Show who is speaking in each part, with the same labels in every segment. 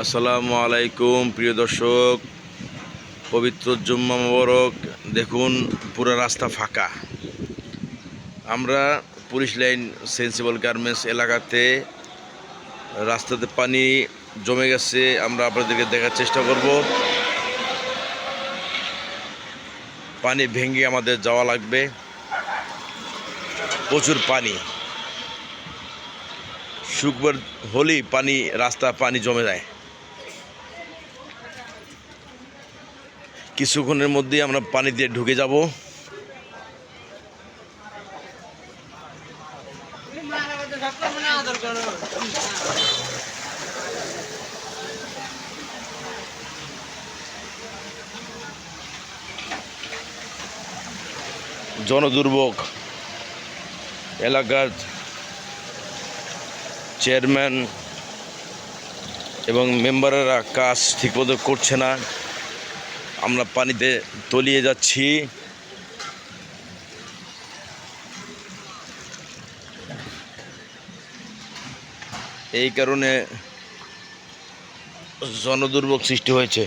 Speaker 1: আসসালামু আলাইকুম, প্রিয় দর্শক। পবিত্র জুম্মা মোবারক, দেখুন পুরো রাস্তা ফাঁকা। আমরা পুলিশ লাইন সেন্সিবল গার্মেন্টস এলাকাতে রাস্তাতে পানি জমে গেছে, আমরা আপনাদেরকে দেখার চেষ্টা করব। পানি ভেঙে আমাদের যাওয়া লাগবে। প্রচুর পানি। শুকবার হলেই পানি, রাস্তা পানি জমে যায়। কিছুক্ষণের মধ্যেই আমরা পানি দিয়ে ঢুকে যাব। জনদুর্ভোগ এলাকার চেয়ারম্যান এবং মেম্বাররা কাজ ঠিকমতো করছে না। আমরা পানিতে তলিয়ে যাচ্ছি। এই কারণে জনদুর্ভোগ সৃষ্টি হয়েছে।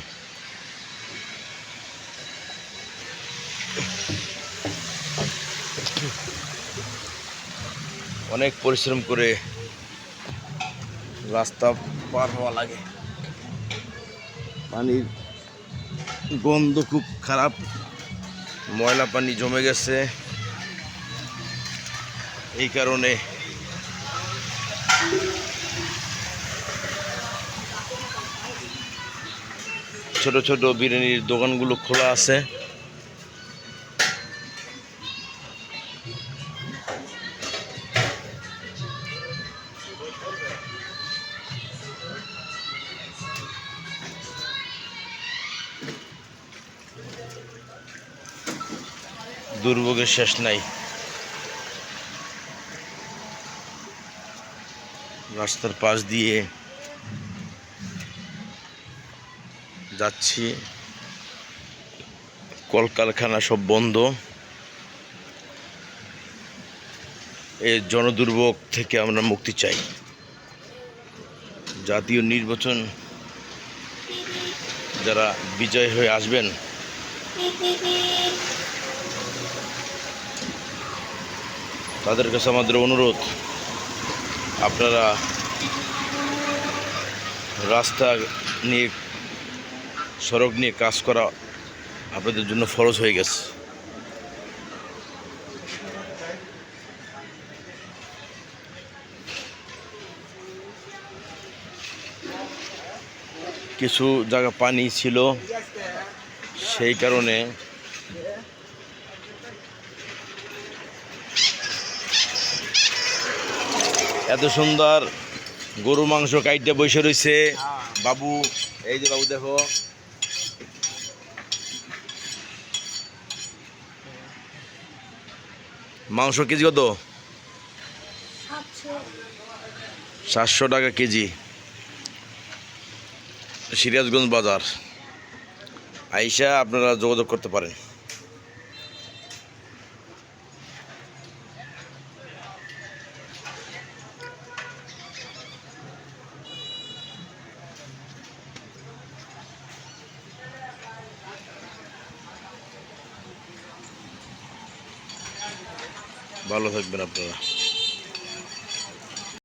Speaker 1: অনেক পরিশ্রম করে রাস্তা পার হওয়া লাগে। পানির গন্ধ খুব খারাপ। ময়লা পানি জমে গেছে। এই কারণে ছোট ছোট বিরিয়ানির দোকানগুলো খোলা আছে। দুর্ভোগের শেষ নাই। রাস্তার পাশ দিয়ে যাচ্ছি। কলকারখানা সব বন্ধ। এ জনদুর্ভোগ থেকে আমরা মুক্তি চাই। জাতীয় নির্বাচন যারা বিজয় হয়ে আসবেন তাদের কাছে আমাদের অনুরোধ, আপনারা রাস্তা নিয়ে, সড়ক নিয়ে কাজ করা আপনাদের জন্য ফরজ হয়ে গেছে। কিছু জায়গা পানি ছিল, সেই কারণে এত সুন্দর গরু মাংস কাইটে বসে রয়েছে বাবু এই যে বাবু দেখো। মাংস কেজি কত? সাতশো টাকা কেজি। সিরাজগঞ্জ বাজার। আইসা আপনারা যোগাযোগ করতে পারেন। ভালো থাকবেন আপনারা।